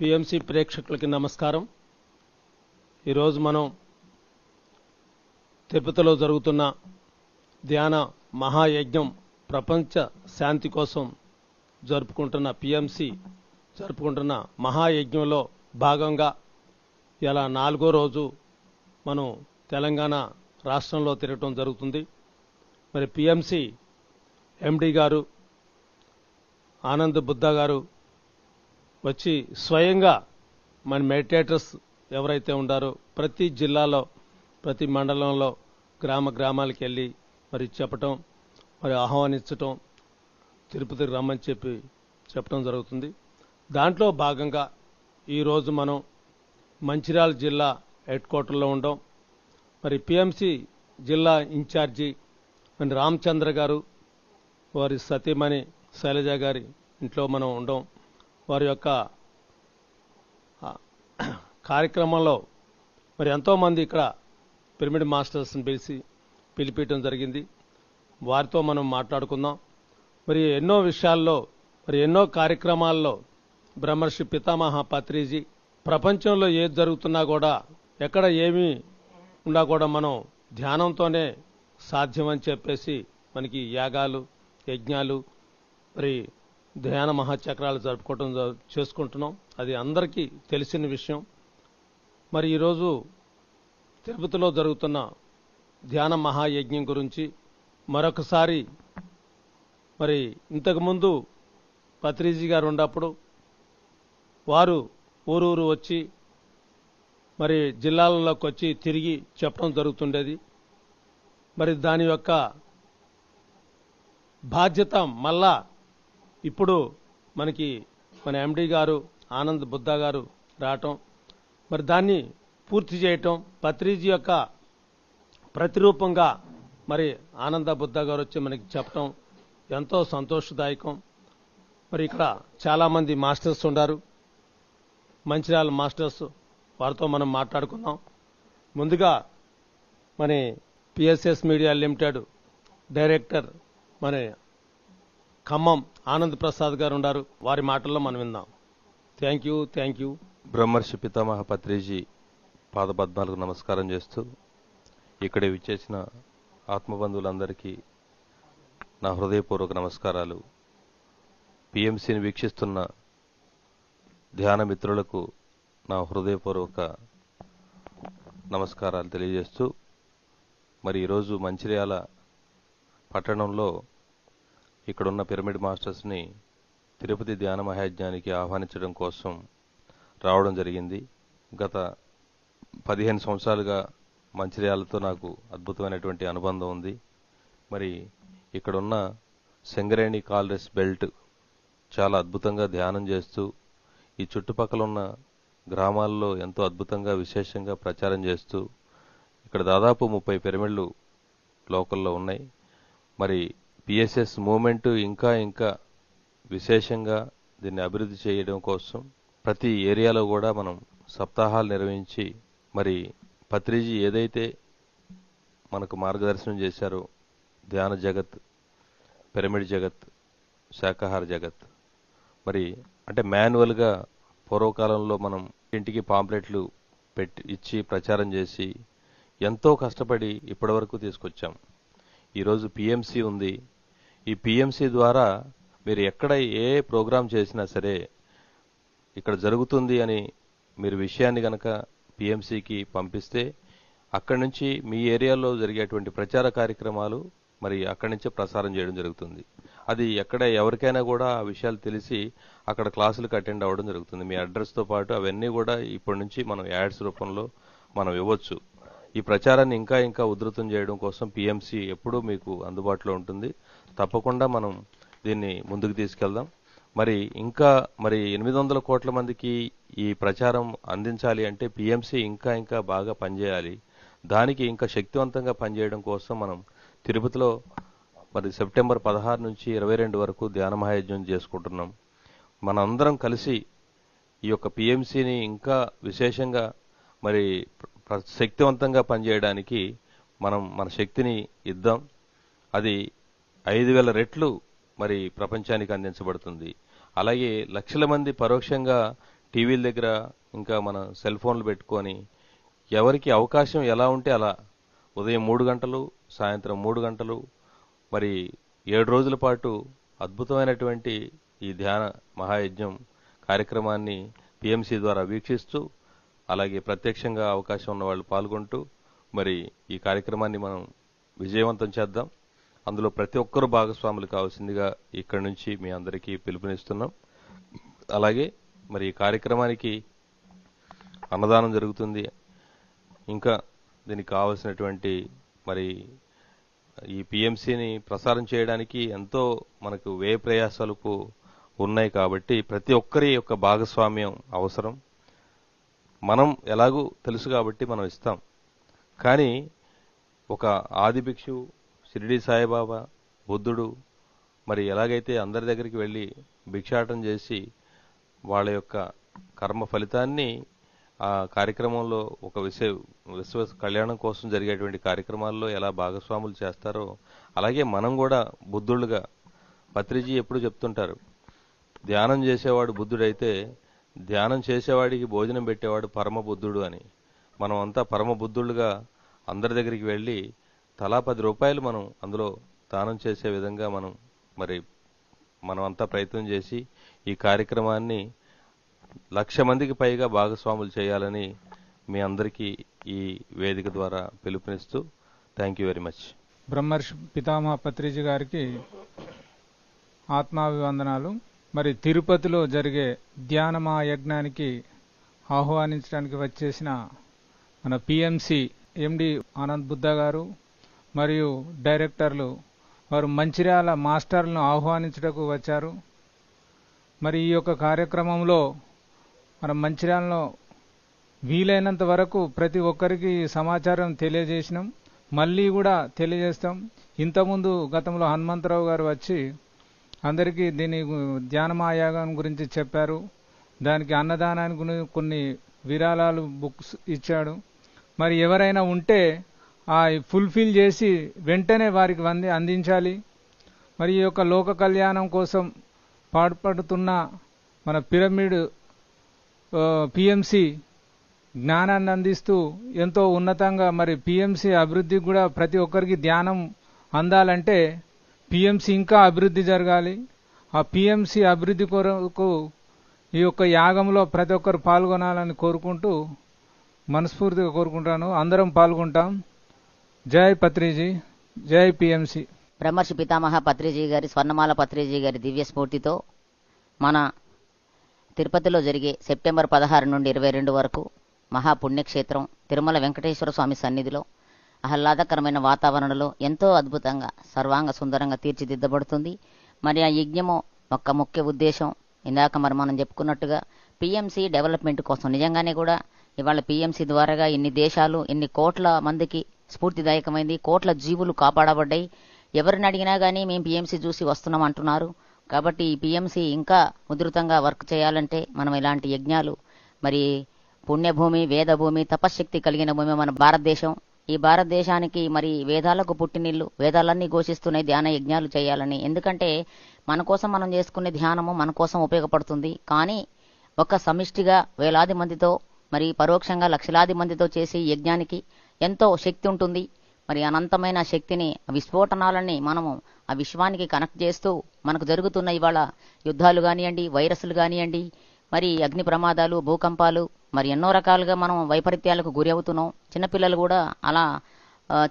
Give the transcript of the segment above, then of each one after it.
PMC ప్రేక్షకులకి నమస్కారం. ఈరోజు మనం తిరుపతిలో జరుగుతున్న ధ్యాన మహాయజ్ఞం ప్రపంచ శాంతి కోసం జరుపుకుంటున్న పిఎంసి జరుపుకుంటున్న మహాయజ్ఞంలో భాగంగా ఇలా నాలుగో రోజు మనం తెలంగాణ రాష్ట్రంలో తిరగటం జరుగుతుంది. మరి పిఎంసి ఎండి గారు ఆనంద్ బుద్ధ గారు వచ్చి స్వయంగా మన మెడిటేటర్స్ ఎవరైతే ఉండారో ప్రతి జిల్లాలో ప్రతి మండలంలో గ్రామ గ్రామాలకు వెళ్ళి మరి చెప్పటం మరి ఆహ్వానించటం తిరుపతికి రమ్మని చెప్పి చెప్పడం జరుగుతుంది. దాంట్లో భాగంగా ఈరోజు మనం మంచిర్యాల జిల్లా హెడ్ క్వార్టర్లో ఉండం. మరి పిఎంసి జిల్లా ఇన్ఛార్జి మరి రామచంద్ర గారు వారి సతీమణి శైలజ గారి ఇంట్లో మనం ఉండం. వారి యొక్క కార్యక్రమంలో మరి ఎంతోమంది ఇక్కడ పిరమిడ్ మాస్టర్స్ని పిలిచి పిలిపించడం జరిగింది. వారితో మనం మాట్లాడుకుందాం. మరి ఎన్నో విషయాల్లో మరి ఎన్నో కార్యక్రమాల్లో బ్రహ్మర్షి పితామహ పత్రిజీ ప్రపంచంలో ఏది జరుగుతున్నా కూడా ఎక్కడ ఏమి ఉన్నా కూడా మనం ధ్యానంతోనే సాధ్యమని చెప్పేసి మనకి యాగాలు యజ్ఞాలు మరి ధ్యాన మహాచక్రాలు జరుపుకోవటం చేసుకుంటున్నాం. అది అందరికీ తెలిసిన విషయం. మరి ఈరోజు తిరుపతిలో జరుగుతున్న ధ్యాన మహాయజ్ఞం గురించి మరొకసారి మరి ఇంతకుముందు పత్రిజీ గారు ఉన్నప్పుడు వారు ఊరూరు వచ్చి మరి జిల్లాలలోకి వచ్చి తిరిగి చెప్పడం జరుగుతుండేది. మరి దాని యొక్క బాధ్యత మళ్ళా ఇప్పుడు మనకి మన ఎండి గారు ఆనంద్ బుద్ధ గారు రావటం. మరి దాన్ని పూర్తి చేయటం పత్రిజీ యొక్క ప్రతిరూపంగా మరి ఆనంద బుద్ధ గారు వచ్చి మనకి చెప్పటం ఎంతో సంతోషదాయకం. మరి ఇక్కడ చాలామంది మాస్టర్స్ ఉన్నారు మంచిర్యాల మాస్టర్స్ వారితో మనం మాట్లాడుకుందాం. ముందుగా మన పిఎస్ఎస్ మీడియా లిమిటెడ్ డైరెక్టర్ మన ఖమ్మం ఆనంద్ ప్రసాద్ గారు ఉన్నారు. వారి మాటల్లో మనం విందాం. థ్యాంక్ యూ థ్యాంక్ యూ బ్రహ్మర్షి పితామహ పత్రిజీ పాదపద్మాలకు నమస్కారం చేస్తూ ఇక్కడ విచ్చేసిన ఆత్మబంధువులందరికీ నా హృదయపూర్వక నమస్కారాలు. పిఎంసిని వీక్షిస్తున్న ధ్యాన మిత్రులకు నా హృదయపూర్వక నమస్కారాలు తెలియజేస్తూ మరి ఈరోజు మంచిర్యాల పట్టణంలో ఇక్కడున్న పిరమిడ్ మాస్టర్స్ని తిరుపతి ధ్యాన మహాయజ్ఞానికి ఆహ్వానించడం కోసం రావడం జరిగింది. గత పదిహేను సంవత్సరాలుగా మంచిర్యాలతో నాకు అద్భుతమైనటువంటి అనుబంధం ఉంది. మరి ఇక్కడున్న సింగరేణి కాలరెస్ బెల్ట్ చాలా అద్భుతంగా ధ్యానం చేస్తూ ఈ చుట్టుపక్కల ఉన్న గ్రామాల్లో ఎంతో అద్భుతంగా విశేషంగా ప్రచారం చేస్తూ ఇక్కడ దాదాపు ముప్పై పిరమిడ్లు లోకల్లో ఉన్నాయి. మరి పిఎస్ఎస్ మూమెంట్ ఇంకా ఇంకా విశేషంగా దీన్ని అభివృద్ధి చేయడం కోసం ప్రతి ఏరియాలో కూడా మనం సప్తాహాలు నిర్వహించి మరి పత్రిజీ ఏదైతే మనకు మార్గదర్శనం చేశారో ధ్యాన జగత్ పిరమిడ్ జగత్ శాకాహార జగత్ మరి అంటే మాన్యువల్గా పూర్వకాలంలో మనం ఇంటికి పాంప్లెట్లు పెట్టి ఇచ్చి ప్రచారం చేసి ఎంతో కష్టపడి ఇప్పటివరకు తీసుకొచ్చాం. ఈరోజు పిఎంసి ఉంది. ఈ పిఎంసి ద్వారా మీరు ఎక్కడ ఏ ప్రోగ్రాం చేసినా సరే ఇక్కడ జరుగుతుంది అని మీరు విషయాన్ని గనక పిఎంసికి పంపిస్తే అక్కడి నుంచి మీ ఏరియాలో జరిగేటువంటి ప్రచార కార్యక్రమాలు మరి అక్కడి నుంచే ప్రసారం చేయడం జరుగుతుంది. అది ఎక్కడ ఎవరికైనా కూడా ఆ విషయాలు తెలిసి అక్కడ క్లాసులకు అటెండ్ అవ్వడం జరుగుతుంది. మీ అడ్రస్తో పాటు అవన్నీ కూడా ఇప్పటి నుంచి మనం యాడ్స్ రూపంలో మనం ఇవ్వచ్చు. ఈ ప్రచారాన్ని ఇంకా ఇంకా ఉధృతం చేయడం కోసం పిఎంసి ఎప్పుడూ మీకు అందుబాటులో ఉంటుంది. తప్పకుండా మనం దీన్ని ముందుకు తీసుకెళ్దాం. మరి ఇంకా మరి ఎనిమిది వందల కోట్ల మందికి ఈ ప్రచారం అందించాలి అంటే పిఎంసి ఇంకా ఇంకా బాగా పనిచేయాలి. దానికి ఇంకా శక్తివంతంగా పనిచేయడం కోసం మనం తిరుపతిలో మరి సెప్టెంబర్ పదహారు నుంచి ఇరవై రెండు వరకు ధ్యాన మహాయజ్ఞం చేసుకుంటున్నాం. మనందరం కలిసి ఈ యొక్క పిఎంసిని ఇంకా విశేషంగా మరి శక్తివంతంగా పనిచేయడానికి మనం మన శక్తిని ఇద్దాం. అది ఐదు వేల రెట్లు మరి ప్రపంచానికి అందించబడుతుంది. అలాగే లక్షల మంది పరోక్షంగా టీవీల దగ్గర ఇంకా మన సెల్ ఫోన్లు పెట్టుకొని ఎవరికి అవకాశం ఎలా ఉంటే అలా ఉదయం మూడు గంటలు సాయంత్రం మూడు గంటలు మరి ఏడు రోజుల పాటు అద్భుతమైనటువంటి ఈ ధ్యాన మహాయజ్ఞం కార్యక్రమాన్ని పిఎంసి ద్వారా వీక్షిస్తూ అలాగే ప్రత్యక్షంగా అవకాశం ఉన్న వాళ్ళు పాల్గొంటూ మరి ఈ కార్యక్రమాన్ని మనం విజయవంతం చేద్దాం. అందులో ప్రతి ఒక్కరూ భాగస్వాములు కావాల్సిందిగా ఇక్కడి నుంచి మీ అందరికీ పిలుపునిస్తున్నాం. అలాగే మరి ఈ కార్యక్రమానికి అన్నదానం జరుగుతుంది. ఇంకా దీనికి కావలసినటువంటి మరి ఈ పిఎంసిని ప్రసారం చేయడానికి ఎంతో మనకు వ్యయ ప్రయాసాలకు ఉన్నాయి కాబట్టి ప్రతి ఒక్కరి యొక్క భాగస్వామ్యం అవసరం. మనం ఎలాగూ తెలుసు కాబట్టి మనం ఇస్తాం. కానీ ఒక ఆది షిరిడి సాయిబాబా బుద్ధుడు మరి ఎలాగైతే అందరి దగ్గరికి వెళ్ళి భిక్షాటం చేసి వాళ్ళ యొక్క కర్మ ఫలితాన్ని ఆ కార్యక్రమంలో ఒక విశ్వ విశ్వ కళ్యాణం కోసం జరిగేటువంటి కార్యక్రమాల్లో ఎలా భాగస్వాములు చేస్తారో అలాగే మనం కూడా బుద్ధుళ్ళుగా పత్రిజీ ఎప్పుడు చెప్తుంటారు ధ్యానం చేసేవాడు బుద్ధుడైతే ధ్యానం చేసేవాడికి భోజనం పెట్టేవాడు పరమ బుద్ధుడు అని. మనం అంతా పరమ బుద్ధుళ్ళుగా అందరి దగ్గరికి వెళ్ళి తలా పది రూపాయలు మనం అందులో దానం చేసే విధంగా మనం మరి మనం అంతా ప్రయత్నం చేసి ఈ కార్యక్రమాన్ని లక్ష మందికి పైగా భాగస్వాములు చేయాలని మీ అందరికీ ఈ వేదిక ద్వారా పిలుపునిస్తూ thank you very much Brahmarshi Pitamaha Patriji గారికి ఆత్మాభివందనాలు. మరి తిరుపతిలో జరిగే ధ్యాన మహాయజ్ఞానికి ఆహ్వానించడానికి వచ్చేసిన మన పిఎంసి ఎండి ఆనంద్ బుద్ధ గారు మరియు డైరెక్టర్లు వారు మంచిర్యాల మాస్టర్లను ఆహ్వానించుటకు వచ్చారు. మరి ఈ యొక్క కార్యక్రమంలో మన మంచిర్యాలలో వీలైనంత వరకు ప్రతి ఒక్కరికి సమాచారం తెలియజేసినాం. మళ్ళీ కూడా తెలియజేస్తాం. ఇంతకుముందు గతంలో హనుమంతరావు గారు వచ్చి అందరికీ దీని ధ్యానమాయాగం గురించి చెప్పారు. దానికి అన్నదానానికి కొన్ని విరాళాలు బుక్స్ ఇచ్చాడు. మరి ఎవరైనా ఉంటే ఫుల్ఫిల్ చేసి వెంటనే వారికి వంది అందించాలి. మరి ఈ యొక్క లోక కళ్యాణం కోసం పాటుపడుతున్న మన పిరమిడ్ పిఎంసి జ్ఞానాన్ని అందిస్తూ ఎంతో ఉన్నతంగా మరి పిఎంసి అభివృద్ధికి కూడా ప్రతి ఒక్కరికి ధ్యానం అందాలంటే పిఎంసి ఇంకా అభివృద్ధి జరగాలి. ఆ పిఎంసి అభివృద్ధి కొరకు ఈ యొక్క యాగంలో ప్రతి ఒక్కరు పాల్గొనాలని కోరుకుంటూ మనస్ఫూర్తిగా కోరుకుంటాను. అందరం పాల్గొంటాం. జై పత్రిజీ జై పిఎంసి. బ్రహ్మర్షి పితామహ పత్రిజీ గారి స్వర్ణమాల పత్రిజీ గారి దివ్య స్ఫూర్తితో మన తిరుపతిలో జరిగే సెప్టెంబర్ పదహారు నుండి ఇరవై రెండు వరకు మహాపుణ్యక్షేత్రం తిరుమల వెంకటేశ్వర స్వామి సన్నిధిలో ఆహ్లాదకరమైన వాతావరణంలో ఎంతో అద్భుతంగా సర్వాంగ సుందరంగా తీర్చిదిద్దబడుతుంది. మరి ఆ యజ్ఞము ఒక ముఖ్య ఉద్దేశం. ఇందాక మరి మనం చెప్పుకున్నట్టుగా పిఎంసి డెవలప్మెంట్ కోసం నిజంగానే కూడా ఇవాళ పిఎంసి ద్వారాగా ఇన్ని దేశాలు ఇన్ని కోట్ల మందికి స్ఫూర్తిదాయకమైంది. కోట్ల జీవులు కాపాడబడ్డాయి. ఎవరిని అడిగినా కానీ మేము పిఎంసి చూసి వస్తున్నాం అంటున్నారు. కాబట్టి ఈ పిఎంసి ఇంకా ఉధృతంగా వర్క్ చేయాలంటే మనం ఇలాంటి యజ్ఞాలు మరి పుణ్యభూమి వేదభూమి తపశ్శక్తి కలిగిన భూమి మన భారతదేశం. ఈ భారతదేశానికి మరి వేదాలకు పుట్టినిల్లు వేదాలన్నీ ఘోషిస్తున్నాయి ధ్యాన యజ్ఞాలు చేయాలని. ఎందుకంటే మన కోసం మనం చేసుకునే ధ్యానము మన కోసం ఉపయోగపడుతుంది. కానీ ఒక సమిష్టిగా వేలాది మందితో మరి పరోక్షంగా లక్షలాది మందితో చేసే యజ్ఞానికి ఎంతో శక్తి ఉంటుంది. మరి అనంతమైన శక్తిని విస్ఫోటనాలని మనము ఆ విశ్వానికి కనెక్ట్ చేస్తూ మనకు జరుగుతున్న ఇవాళ యుద్ధాలు కానివ్వండి వైరస్లు కానివ్వండి మరి అగ్ని ప్రమాదాలు భూకంపాలు మరి ఎన్నో రకాలుగా మనం వైపరీత్యాలకు గురి అవుతున్నాం. చిన్నపిల్లలు కూడా అలా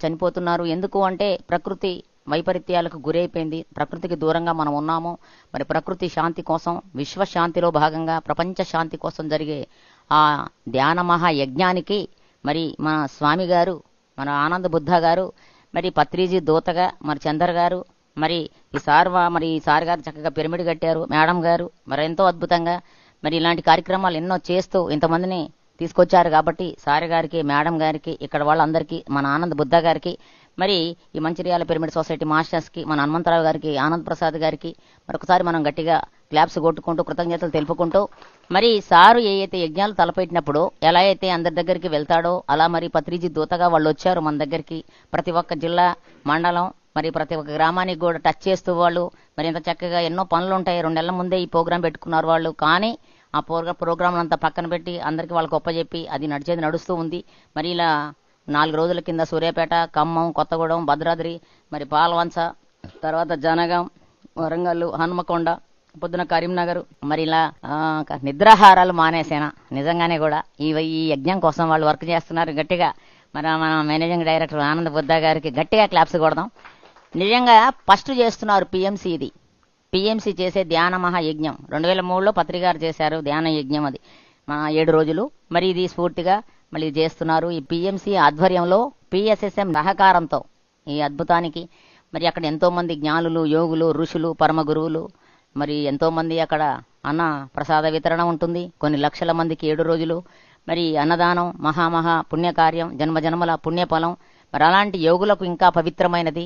చనిపోతున్నారు. ఎందుకు అంటే ప్రకృతి వైపరీత్యాలకు గురైపోయింది ప్రకృతికి దూరంగా మనం ఉన్నాము. మరి ప్రకృతి శాంతి కోసం విశ్వశాంతిలో భాగంగా ప్రపంచ శాంతి కోసం జరిగే ఆ ధ్యాన మహాయజ్ఞానికి మరి మన స్వామి గారు మన ఆనంద బుద్ధ గారు మరి పత్రిజీ దూతగా మరి చందర్ గారు మరి ఈ సార్ మరి ఈ సార్ గారు చక్కగా పిరమిడ్ కట్టారు మేడం గారు మరి ఎంతో అద్భుతంగా మరి ఇలాంటి కార్యక్రమాలు ఎన్నో చేస్తూ ఇంతమందిని తీసుకొచ్చారు కాబట్టి సార్ గారికి మేడం గారికి ఇక్కడ వాళ్ళందరికీ మన ఆనంద్ బుద్ధ గారికి మరి ఈ మంచిర్యాల పిరమిడ్ సొసైటీ మాస్టర్స్కి మన హనుమంతరావు గారికి ఆనంద్ ప్రసాద్ గారికి మరొకసారి మనం గట్టిగా క్లాప్స్ కొట్టుకుంటూ కృతజ్ఞతలు తెలుపుకుంటూ మరి సారు ఏ అయితే యజ్ఞాలు తలపెట్టినప్పుడు ఎలా అయితే అందరి దగ్గరికి వెళ్తాడో అలా మరి పత్రిజీ దూతగా వాళ్ళు వచ్చారు మన దగ్గరికి. ప్రతి ఒక్క జిల్లా మండలం మరి ప్రతి ఒక్క గ్రామానికి కూడా టచ్ చేస్తూ వాళ్ళు మరి ఇంత చక్కగా ఎన్నో పనులు ఉంటాయి. రెండు నెలల ముందే ఈ ప్రోగ్రాం పెట్టుకున్నారు వాళ్ళు. కానీ ఆ ప్రోగ్రా ప్రోగ్రాంలు అంతా పక్కన పెట్టి అందరికీ వాళ్ళకి చెప్పి అది నడిచేది నడుస్తూ ఉంది. మరి ఇలా నాలుగు రోజుల కింద సూర్యాపేట ఖమ్మం కొత్తగూడెం భద్రాద్రి మరి పాలవంచ తర్వాత జనగాం వరంగల్ హనుమకొండ పొద్దున కరీంనగర్ మరి ఇలా నిద్రాహారాలు మానేసేనా? నిజంగానే కూడా ఈ ఈ యజ్ఞం కోసం వాళ్ళు వర్క్ చేస్తున్నారు గట్టిగా. మన మన మేనేజింగ్ డైరెక్టర్ ఆనంద్ బుద్ధ గారికి గట్టిగా క్లాప్స్ కొడదాం. నిజంగా ఫస్ట్ చేస్తున్నారు పిఎంసి ఇది. పిఎంసి చేసే ధ్యాన మహాయజ్ఞం. రెండు వేల మూడులో పత్రికారు చేశారు ధ్యాన యజ్ఞం అది. ఏడు రోజులు. మరి ఇది స్ఫూర్తిగా మళ్ళీ చేస్తున్నారు ఈ పిఎంసి ఆధ్వర్యంలో పిఎస్ఎస్ఎం సహకారంతో ఈ అద్భుతానికి. మరి అక్కడ ఎంతో మంది జ్ఞానులు యోగులు ఋషులు పరమ గురువులు మరి ఎంతో మంది అక్కడ అన్న ప్రసాద వితరణ ఉంటుంది. కొన్ని లక్షల మందికి ఏడు రోజులు. మరి అన్నదానం మహామహా పుణ్యకార్యం జన్మజన్మల పుణ్యఫలం. మరి అలాంటి యోగులకు ఇంకా పవిత్రమైనది.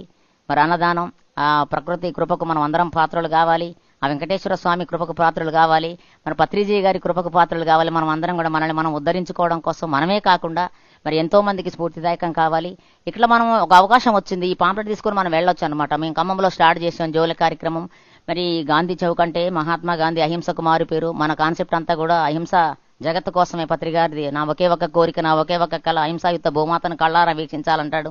మరి అన్నదానం ఆ ప్రకృతి కృపకు మనం అందరం పాత్రలు కావాలి. ఆ వెంకటేశ్వర స్వామి కృపకు పాత్రలు కావాలి. మన పత్రిజీ గారి కృపకు పాత్రలు కావాలి. మనం అందరం కూడా మనల్ని మనం ఉద్ధరించుకోవడం కోసం మనమే కాకుండా మరి ఎంతో మందికి స్ఫూర్తిదాయకం కావాలి. ఇట్లా మనం ఒక అవకాశం వచ్చింది. ఈ పాంప్లెట్ తీసుకుని మనం వెళ్ళొచ్చు అనమాట మేము ఖమ్మంలో స్టార్ట్ చేసాం జోలి కార్యక్రమం. మరి గాంధీ చౌక్ అంటే మహాత్మా గాంధీ అహింసకు మారు పేరు. మన కాన్సెప్ట్ అంతా కూడా అహింస జగత్తు కోసమే పత్రికారిది. నా ఒకే ఒక కోరిక నా ఒకే ఒక కళ అహింసాయుత భూమాతను కళ్ళారా వీక్షించాలంటాడు.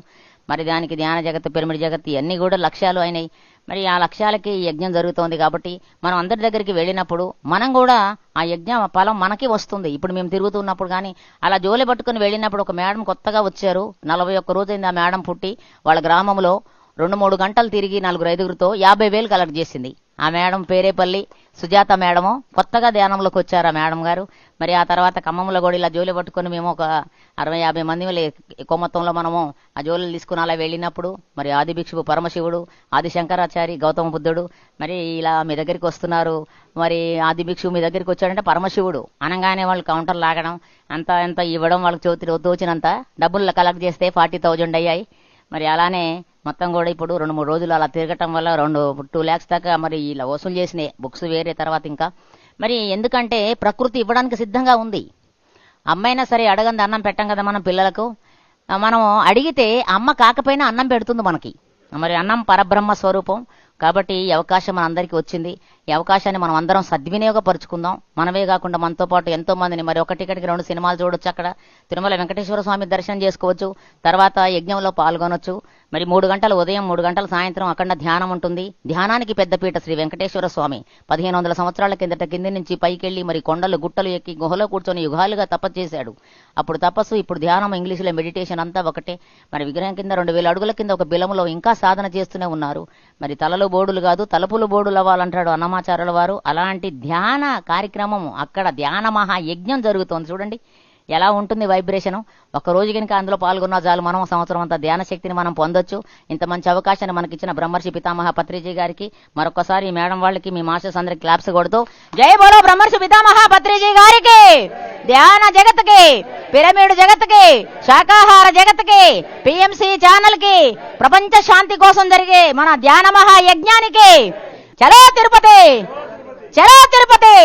మరి దానికి ధ్యాన జగత్తు పిరమిడ్ జగత్తు ఇవన్నీ కూడా లక్ష్యాలు అయినాయి. మరి ఆ లక్ష్యాలకి ఈ యజ్ఞం జరుగుతోంది కాబట్టి మనం అందరి దగ్గరికి వెళ్ళినప్పుడు మనం కూడా ఆ యజ్ఞ ఫలం మనకి వస్తుంది. ఇప్పుడు మేము తిరుగుతున్నప్పుడు కానీ అలా జోలి పట్టుకుని వెళ్ళినప్పుడు ఒక మేడం కొత్తగా వచ్చారు. నలభై ఒక్క రోజైంది ఆ మేడం పుట్టి వాళ్ళ గ్రామంలో రెండు మూడు గంటలు తిరిగి నలుగురు ఐదుగురితో యాభై వేలు కలెక్ట్ చేసింది. ఆ మేడం పేరేపల్లి సుజాత మేడము కొత్తగా ధ్యానంలోకి వచ్చారు ఆ మేడం గారు. మరి ఆ తర్వాత ఖమ్మంలో కూడా ఇలా జోలి పట్టుకొని మేము ఒక అరవై యాభై మంది ఎక్కువ మొత్తంలో మనము ఆ జోలు తీసుకుని అలా వెళ్ళినప్పుడు మరి ఆది భిక్షువు పరమశివుడు ఆది శంకరాచారి గౌతమ బుద్ధుడు మరి ఇలా మీ దగ్గరికి వస్తున్నారు. మరి ఆది భిక్షువు మీ దగ్గరికి వచ్చాడంటే పరమశివుడు. అనగానే వాళ్ళు కౌంటర్ లాగడం అంత ఎంత ఇవ్వడం వాళ్ళకి చోతి తోచినంత డబ్బులు కలెక్ట్ చేస్తే ఫార్టీ థౌజండ్ అయ్యాయి. మరి అలానే మొత్తం కూడా ఇప్పుడు రెండు మూడు రోజులు అలా తిరగటం వల్ల రెండు టూ ల్యాక్స్ దాకా మరి ఇలా వసూలు చేసినాయి. బుక్స్ వేరే తర్వాత ఇంకా మరి ఎందుకంటే ప్రకృతి ఇవ్వడానికి సిద్ధంగా ఉంది. అమ్మైనా సరే అడగంది అన్నం పెట్టం కదా మనం పిల్లలకు. మనం అడిగితే అమ్మ కాకపోయినా అన్నం పెడుతుంది మనకి. మరి అన్నం పరబ్రహ్మ స్వరూపం. కాబట్టి ఈ అవకాశం మనందరికీ వచ్చింది. ఈ అవకాశాన్ని మనం అందరం సద్వినియోగపరుచుకుందాం. మనమే కాకుండా మనతో పాటు ఎంతో మందిని మరి ఒక టికెట్కి రెండు సినిమాలు చూడొచ్చు అక్కడ. తిరుమల వెంకటేశ్వర స్వామి దర్శనం చేసుకోవచ్చు. తర్వాత యజ్ఞంలో పాల్గొనొచ్చు. మరి మూడు గంటలు ఉదయం మూడు గంటల సాయంత్రం అక్కడ ధ్యానం ఉంటుంది. ధ్యానానికి పెద్దపీట శ్రీ వెంకటేశ్వర స్వామి. పదిహేను వందల సంవత్సరాల కిందట కింది నుంచి పైకెళ్ళి మరి కొండలు గుట్టలు ఎక్కి గుహలో కూర్చొని యుగాలుగా తపస్సు చేశాడు అప్పుడు తపస్సు ఇప్పుడు ధ్యానం ఇంగ్లీషులో మెడిటేషన్ అంతా ఒకటే. మరి విగ్రహం కింద రెండు వేల అడుగుల కింద ఒక బిలములో ఇంకా సాధన చేస్తూనే ఉన్నారు. మరి తలలో బోడులు కాదు తలుపులు బోడులు అవ్వాలంటాడు అన్నమాచారుల వారు. అలాంటి ధ్యాన కార్యక్రమం అక్కడ ధ్యాన మహా యజ్ఞం జరుగుతోంది. చూడండి ఎలా ఉంటుంది వైబ్రేషన్? ఒక రోజు కనుక అందులో పాల్గొన్నా చాలు మనం సంవత్సరం అంతా ధ్యాన శక్తిని మనం పొందొచ్చు. ఇంత మంచి అవకాశాన్ని మనకిచ్చిన బ్రహ్మర్షి పితామహ పత్రిజీ గారికి మరొకసారి ఈ మేడం వాళ్ళకి మీ మాస్టర్స్ అందరికి క్లాప్స్ కొడుతూ జై బోలో బ్రహ్మర్షి పితామహ పత్రిజీ గారికి! ధ్యాన జగత్కి పిరమిడ్ జగత్కి శాకాహార జగత్కి పిఎంసి ఛానల్కి ప్రపంచ శాంతి కోసం జరిగే మన ధ్యాన మహాయజ్ఞానికి! చలో తిరుపతి! చలో తిరుపతి!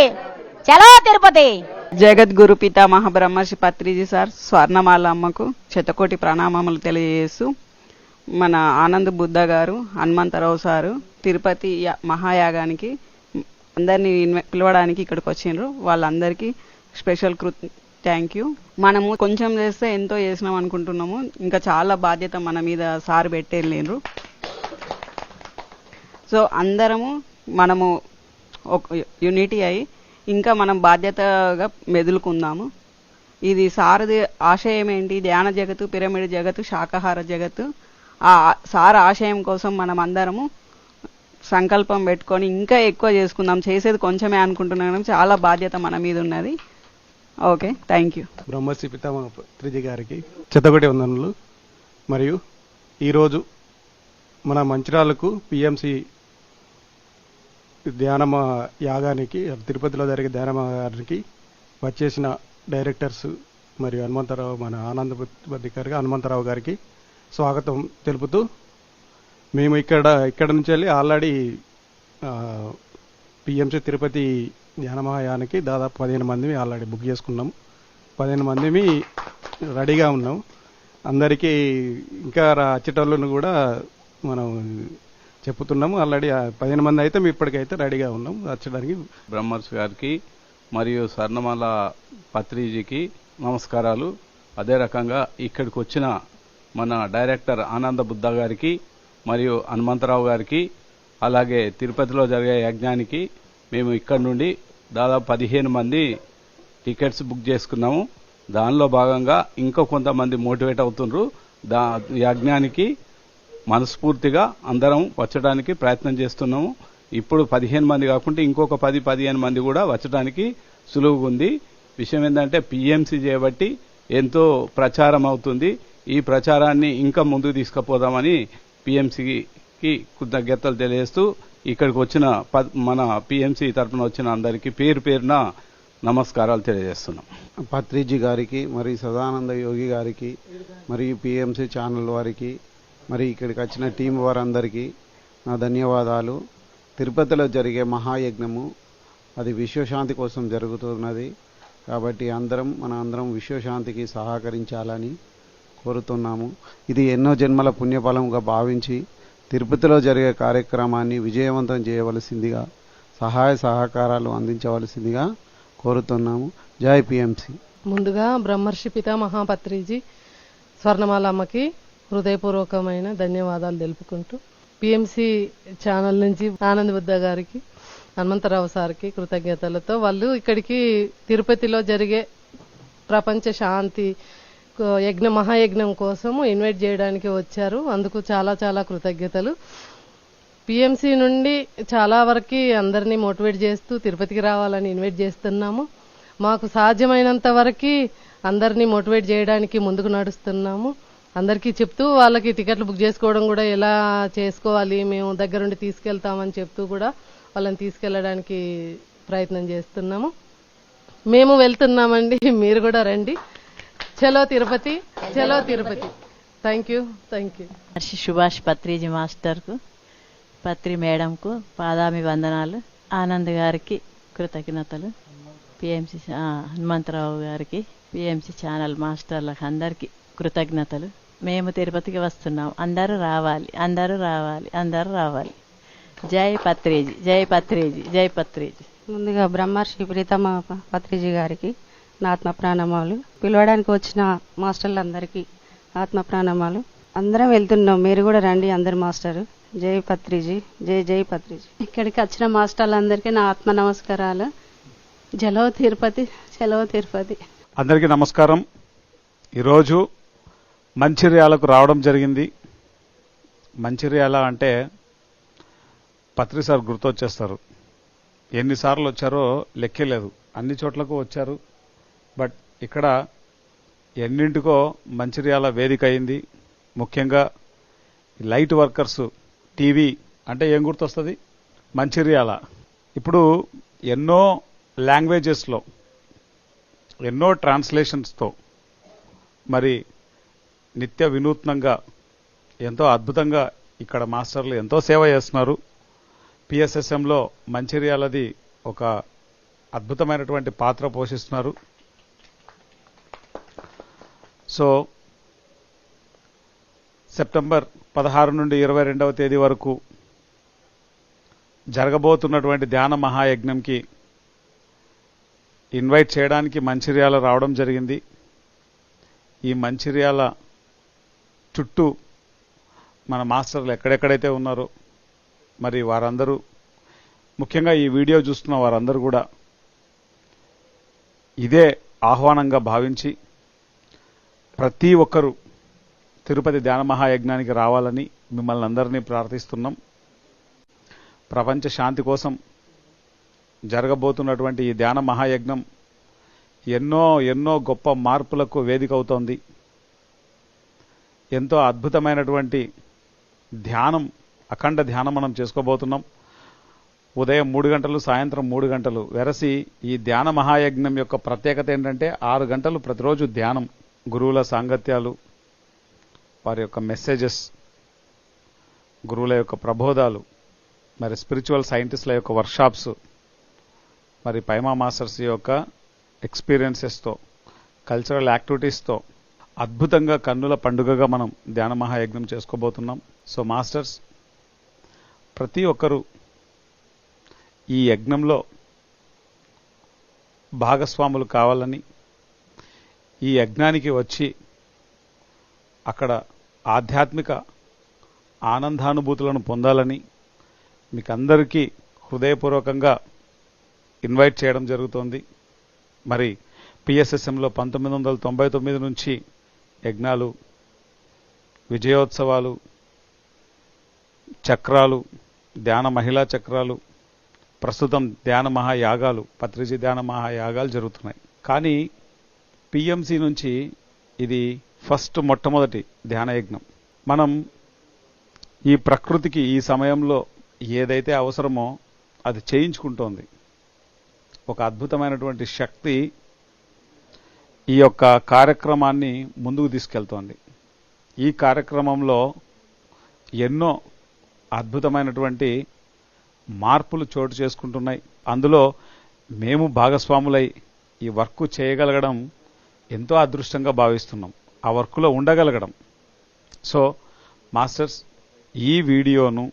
చలో తిరుపతి! జగద్గురు పితామహ బ్రహ్మర్షి పత్రిజీ సార్ స్వర్ణమాల అమ్మకు శతకోటి ప్రణామములు తెలియజేస్తూ మన ఆనంద్ బుద్ధ గారు హనుమంతరావు సారు తిరుపతి మహాయాగానికి అందరినీ పిలవడానికి ఇక్కడికి వచ్చిండ్రు. వాళ్ళందరికీ స్పెషల్ కృ థ్యాంక్ యూ. మనము కొంచెం చేస్తే ఎంతో చేసినాం అనుకుంటున్నాము. ఇంకా చాలా బాధ్యత మన మీద సార్ పెట్టేళ్ళిండ్రు. సో అందరము మనము ఒక యూనిటీ అయి ఇంకా మనం బాధ్యతగా మెదులుకుందాము. ఇది సారది ఆశయం ఏంటి? ధ్యాన జగత్తు పిరమిడ్ జగత్తు శాకాహార జగత్తు. ఆ సార్ ఆశయం కోసం మనం అందరము సంకల్పం పెట్టుకొని ఇంకా ఎక్కువ చేసుకుందాం. చేసేది కొంచెమే అనుకుంటున్నాం చాలా బాధ్యత మన మీద ఉన్నది. Okay thank you. బ్రహ్మశ్రీ పితామహ త్రిజి గారికి చెత్తగొట్టి వందనలు మరియు ఈరోజు మన మంచిరాలకు పిఎంసి ధ్యానమ యాగానికి తిరుపతిలో జరిగే ధ్యానమ యాగానికి వచ్చేసిన డైరెక్టర్స్ మరియు హనుమంతరావు మన ఆనంద బుద్ధి గారికి హనుమంతరావు గారికి స్వాగతం తెలుపుతూ మేము ఇక్కడ ఇక్కడ నుంచి వెళ్ళి ఆల్రెడీ పిఎంసి తిరుపతి ధ్యానమహాయానికి దాదాపు పదిహేను మందిని ఆల్రెడీ బుక్ చేసుకున్నాం పదిహేను మందిమి రెడీగా ఉన్నాం అందరికీ ఇంకా రా- కూడా మనం చెప్పుతున్నాము. ఆల్రెడీ పదిహేను మంది అయితే మేము ఇప్పటికైతే రెడీగా ఉన్నాం. వచ్చడానికి బ్రహ్మర్స్ గారికి మరియు స్వర్ణమాల పత్రిజీకి నమస్కారాలు. అదే రకంగా ఇక్కడికి వచ్చిన మన డైరెక్టర్ ఆనంద బుద్ధ గారికి మరియు హనుమంతరావు గారికి అలాగే తిరుపతిలో జరిగే యజ్ఞానికి మేము ఇక్కడ నుండి దాదాపు పదిహేను మంది టికెట్స్ బుక్ చేసుకున్నాము. దానిలో భాగంగా ఇంకా కొంతమంది మోటివేట్ అవుతుండ్రు. దా యజ్ఞానికి మనస్ఫూర్తిగా అందరం వచ్చడానికి ప్రయత్నం చేస్తున్నాము. ఇప్పుడు పదిహేను మంది కాకుండా ఇంకొక పది పదిహేను మంది కూడా వచ్చడానికి సులువుగా ఉంది. విషయం ఏంటంటే పిఎంసీ చేయబట్టి ఎంతో ప్రచారం అవుతుంది. ఈ ప్రచారాన్ని ఇంకా ముందుకు తీసుకుపోదామని పిఎంసీకి కృతజ్ఞతలు తెలియజేస్తూ ఇక్కడికి వచ్చిన ప- మన పిఎంసి తరఫున వచ్చిన అందరికీ పేరు పేరున నమస్కారాలు తెలియజేస్తున్నాం. పత్రిజీ గారికి మరి సదానంద యోగి గారికి మరియు పిఎంసి ఛానల్ వారికి మరి ఇక్కడికి వచ్చిన టీం వారందరికీ నా ధన్యవాదాలు. తిరుపతిలో జరిగే మహాయజ్ఞము అది విశ్వశాంతి కోసం జరుగుతున్నది. కాబట్టి అందరం మన అందరం విశ్వశాంతికి సహకరించాలని కోరుతున్నాము. ఇది ఎన్నో జన్మల పుణ్యఫలంగా భావించి తిరుపతిలో జరిగే కార్యక్రమాన్ని విజయవంతం చేయవలసిందిగా సహాయ సహకారాలు అందించవలసిందిగా కోరుతున్నాము. జై పిఎంసి. ముందుగా బ్రహ్మర్షి పిత మహాపత్రిజీ స్వర్ణమాలమ్మకి హృదయపూర్వకమైన ధన్యవాదాలు తెలుపుకుంటూ పిఎంసి ఛానల్ నుంచి ఆనంద్ బుద్ధ గారికి హనుమంతరావు సార్కి కృతజ్ఞతలతో వాళ్ళు ఇక్కడికి తిరుపతిలో జరిగే ప్రపంచ శాంతి యజ్ఞ మహాయజ్ఞం కోసము ఇన్వైట్ చేయడానికి వచ్చారు. అందుకు చాలా చాలా కృతజ్ఞతలు. పిఎంసి నుండి చాలా వరకు అందరినీ మోటివేట్ చేస్తూ తిరుపతికి రావాలని ఇన్వైట్ చేస్తున్నాము. మాకు సాధ్యమైనంత వరకు అందరినీ మోటివేట్ చేయడానికి ముందుకు నడుస్తున్నాము. అందరికీ చెప్తూ వాళ్ళకి టికెట్లు బుక్ చేసుకోవడం కూడా ఎలా చేసుకోవాలి మేము దగ్గరుండి తీసుకెళ్తామని చెప్తూ కూడా వాళ్ళని తీసుకెళ్ళడానికి ప్రయత్నం చేస్తున్నాము. మేము వెళ్తున్నామండి మీరు కూడా రండి. చలో తిరుపతి చలో Tirupati. Thank you thank you Harshi Subhash Patriji మాస్టర్కు Patri మేడంకు పాదామి వందనాలు. ఆనంద్ గారికి కృతజ్ఞతలు. పిఎంసి హనుమంతరావు గారికి పిఎంసి ఛానల్ మాస్టర్లకు అందరికీ కృతజ్ఞతలు. మేము తిరుపతికి వస్తున్నాం. అందరూ రావాలి. అందరూ రావాలి. అందరూ రావాలి. జై పత్రిజీ. జై పత్రిజీ. జై పత్రిజీ. ముందుగా బ్రహ్మర్షి ప్రీతమ ప- పత్రిజీ గారికి నా ఆత్మ ప్రాణమాలు. పిలవడానికి వచ్చిన మాస్టర్లందరికీ ఆత్మ ప్రాణమాలు. అందరం వెళ్తున్నాం. మీరు కూడా రండి అందరు మాస్టర్. జై పత్రిజీ. జై జై పత్రిజీ. ఇక్కడికి వచ్చిన మాస్టర్లందరికీ నా ఆత్మ నమస్కారాలు. జలో తిరుపతి చలో తిరుపతి. అందరికీ నమస్కారం. ఈరోజు మంచిర్యాలకు రావడం జరిగింది. మంచిర్యాల అంటే పత్రి సార్ గుర్తొచ్చేస్తారు. ఎన్నిసార్లు వచ్చారో లెక్కలేదు అన్ని చోట్లకు వచ్చారు. బట్ ఇక్కడ ఎన్నింటికో మంచిర్యాల వేదిక అయింది. ముఖ్యంగా లైట్ వర్కర్స్ టీవీ అంటే ఏం గుర్తొస్తుంది? మంచిర్యాల. ఇప్పుడు ఎన్నో లాంగ్వేజెస్లో ఎన్నో ట్రాన్స్లేషన్స్తో మరి నిత్య వినూత్నంగా ఎంతో అద్భుతంగా ఇక్కడ మాస్టర్లు ఎంతో సేవ చేస్తున్నారు. పిఎస్ఎస్ఎంలో మంచిర్యాలది ఒక అద్భుతమైనటువంటి పాత్ర పోషిస్తున్నారు. సో సెప్టెంబర్ పదహారు నుండి ఇరవై రెండవ తేదీ వరకు జరగబోతున్నటువంటి ధ్యాన మహాయజ్ఞంకి ఇన్వైట్ చేయడానికి మంచిర్యాల రావడం జరిగింది. ఈ మంచిర్యాల చుట్టూ మన మాస్టర్లు ఎక్కడెక్కడైతే ఉన్నారో మరి వారందరూ ముఖ్యంగా ఈ వీడియో చూస్తున్న వారందరూ కూడా ఇదే ఆహ్వానంగా భావించి ప్రతి ఒక్కరూ తిరుపతి ధ్యాన మహాయజ్ఞానికి రావాలని మిమ్మల్ని అందరినీ ప్రార్థిస్తున్నాం. ప్రపంచ శాంతి కోసం జరగబోతున్నటువంటి ఈ ధ్యాన మహాయజ్ఞం ఎన్నో ఎన్నో గొప్ప మార్పులకు వేదిక అవుతోంది. ఎంతో అద్భుతమైనటువంటి ధ్యానం అఖండ ధ్యానం మనం చేసుకోబోతున్నాం. ఉదయం మూడు గంటలు సాయంత్రం మూడు గంటలు. వెరసి ఈ ధ్యాన మహాయజ్ఞం యొక్క ప్రత్యేకత ఏంటంటే ఆరు గంటలు ప్రతిరోజు ధ్యానం. గురువుల సాంగత్యాలు వారి యొక్క మెసేజెస్ గురువుల యొక్క ప్రబోధాలు మరి స్పిరిచువల్ సైంటిస్టుల యొక్క వర్క్షాప్స్ మరి పైమా మాస్టర్స్ యొక్క ఎక్స్పీరియన్సెస్తో కల్చరల్ యాక్టివిటీస్తో అద్భుతంగా కన్నుల పండుగగా మనం ధ్యాన మహాయజ్ఞం చేసుకోబోతున్నాం. సో మాస్టర్స్ ప్రతి ఒక్కరూ ఈ యజ్ఞంలో భాగస్వాములు కావాలని ఈ యజ్ఞానికి వచ్చి అక్కడ ఆధ్యాత్మిక ఆనందానుభూతులను పొందాలని మీకు అందరికీ హృదయపూర్వకంగా ఇన్వైట్ చేయడం జరుగుతోంది. మరి పిఎస్ఎస్ఎంలో పంతొమ్మిది వందల తొంభై తొమ్మిది నుంచి యజ్ఞాలు విజయోత్సవాలు చక్రాలు ధ్యాన మహిళా చక్రాలు ప్రస్తుతం ధ్యాన మహాయాగాలు పత్రిజీ ధ్యాన మహాయాగాలు జరుగుతున్నాయి. కానీ పిఎంసి నుంచి ఇది ఫస్ట్ మొట్టమొదటి ధ్యాన యజ్ఞం. మనం ఈ ప్రకృతికి ఈ సమయంలో ఏదైతే అవసరమో అది చేయించుకుంటోంది. ఒక అద్భుతమైనటువంటి శక్తి ఈ యొక్క కార్యక్రమాన్ని ముందుకు తీసుకెళ్తోంది. ఈ కార్యక్రమంలో ఎన్నో అద్భుతమైనటువంటి మార్పులు చోటు చేసుకుంటున్నాయి. అందులో మేము భాగస్వాములై ఈ వర్క్ చేయగలగడం ఎంతో అదృష్టంగా భావిస్తున్నాం. ఆ వర్క్లో ఉండగలగడం. సో మాస్టర్స్ ఈ వీడియోను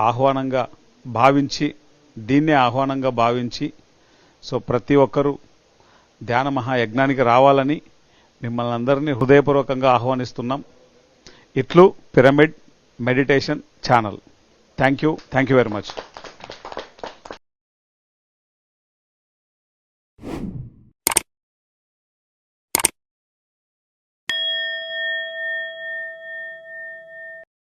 ఆహ్వానంగా భావించి దీన్నే ఆహ్వానంగా భావించి సో ప్రతి ఒక్కరూ ధ్యాన మహాయజ్ఞానికి రావాలని మిమ్మల్ని అందరినీ హృదయపూర్వకంగా ఆహ్వానిస్తున్నాం. ఇట్లు pyramid meditation channel. Thank you. Thank you very much.